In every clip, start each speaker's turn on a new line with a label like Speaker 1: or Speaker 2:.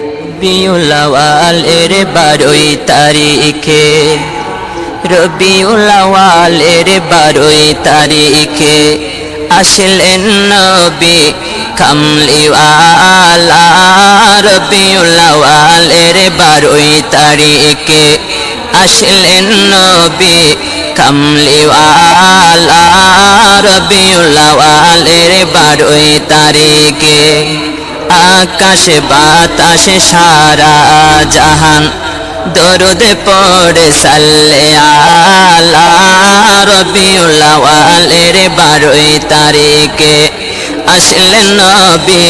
Speaker 1: রবিউলাওয়াল এর বারোই তারিখে। রবিউলাওয়াল এর বারোই তারিখে আসলেন নবী কামলিওয়ালা। রবিউলাওয়াল এর বারোই তারিখে আসলেন নবী কামলিওয়ালা। রবিউলাওয়াল এর বারোই তারিখে আকাশে বাতাসে সারা জাহান। দরদে পড়ে সাল্লে আলা রবিউল্লাওয়ালের বারোই তারিখে। আসলেন নবী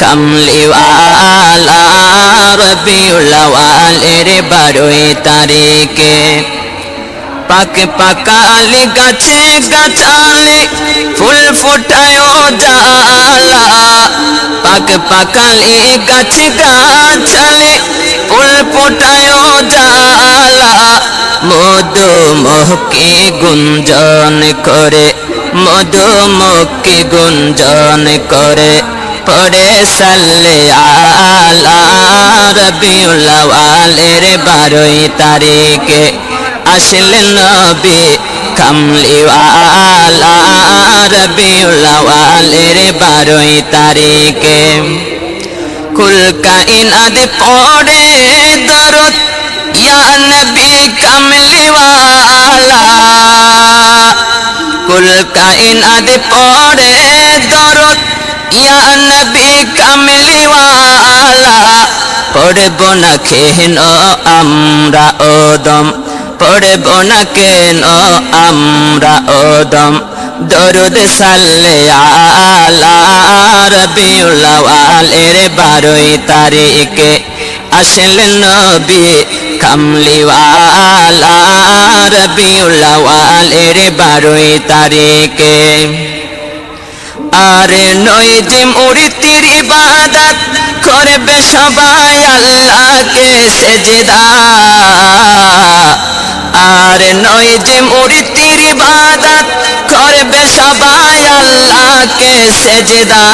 Speaker 1: কামলিওয়ালা রবিউল্লাওয়ালের বারোই তারিখে। পাকে পাকালি গাছে গাছালে ফুল ফোটায় জালা পাক পাকালি, গাছে গাছালে, ফুল ফোটায় জালা মধু মহকে গুঞ্জন করে, মধু মহকে গুঞ্জন করে। পড়ে সাল্লে আলা রবিউল্লাওয়ালের বারোই তারিখে আসলেন নবী কামলিওয়ালা। রবিউল্লাওয়ালের বারোই তারিখে। কুল কাইনাত পড়ে দরদ, ইয়া নবী কামলিওয়ালা। কুল কাইনাত পড়ে দরদ, ইয়া নবী কামলিওয়ালা। পড়ব না কেন আমরা ওদম পড়ব না কেন আমরা ওদম দরুদ সাল্লে আলা রবিউল্লাওয়ালের বারোই তারিখে। আসলেন নবী কামলিওয়ালা রবিউল্লাওয়ালের বারোই তারিখে। আরে নয় যে মূর্তির ইবাদত করবে সবাই আল্লাহকে সেজদা। আর নয় যে মূর্তির ইবাদত করবে সবাই আল্লাহকে সেজদা।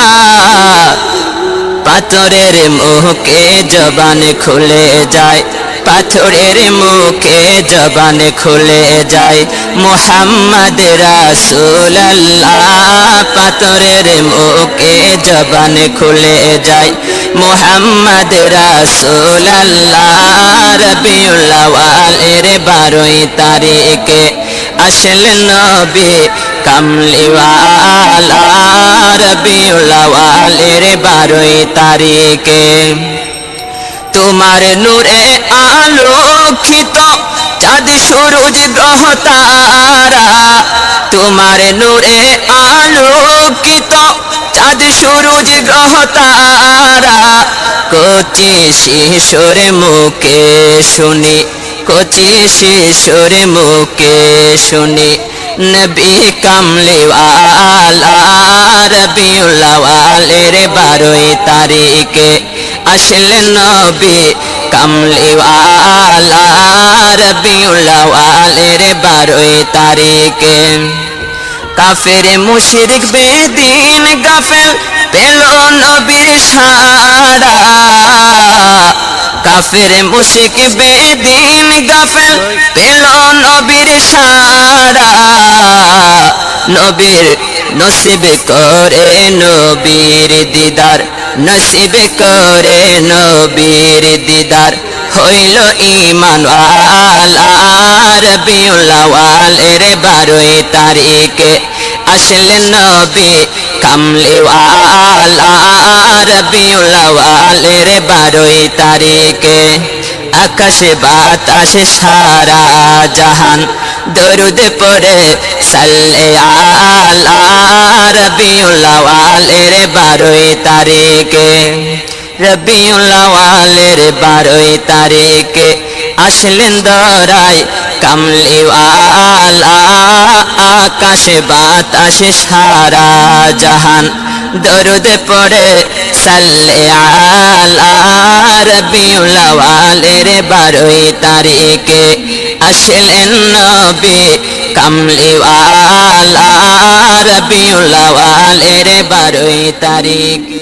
Speaker 1: পাথরের মুখে জবান খুলে যায়, পাথরের মুখে জবান খুলে যায়। মোহাম্মদ রাসুল পাথরের মুখে জবান খুলে যায়। মোহাম্মদ রাসুল রবিউল্লাওয়ালের বারোই তারিখে আসলেন নবী কামলিওয়ালা রবিউল্লাওয়ালের বারোই তারিখে তোমার নূরে আলোকিত চাঁদ সূরজ গ্রহ তারা। তোমার নূরে আলোকিত চাঁদ সূরজ গ্রহ তারা। কচি শিশুর মুখে শুনি, কচি শিশুর মুখে শুনি। নবী কামলিওয়ালা রবিউল্লাওয়ালের বারোই তারিখে আসলেন নবী কামলিওয়ালা রবিউল্লাওয়ালের বারোই তারিখে। কাফের মুশরিক বেদিন গাফেল পেল নবীর সারা কাফের মুশিক বেদিন গাফেল, পেল নবীর সারা। নবীর নসিব করে নবীর দিদার, নসিব করে নবীর দিদার। হইল ইমান রবিউল্লাওয়ালের বারোই তারিখে। আসলেন নবী কামলিওয়ালা। রবিউল্লাওয়ালের বারোই তারিখে আকাশে বাতাসে সারা জাহান দরুদ পড়ে, সাল্লে আলা রবিউল্লাওয়ালের বারোই তারিখে। রবিউল্লাওয়ালের বারোই তারিখে আসলেন দরাই কামলিওয়ালা আকাশে বাতাসে সারা জাহান দরুদ পড়ে সাল্লে আলা রবিউল্লাওয়ালের বারোই তারিখে আসলেন নবী। কামলিওয়ালা রবিউল্লাওয়ালের বারোই তারিখ।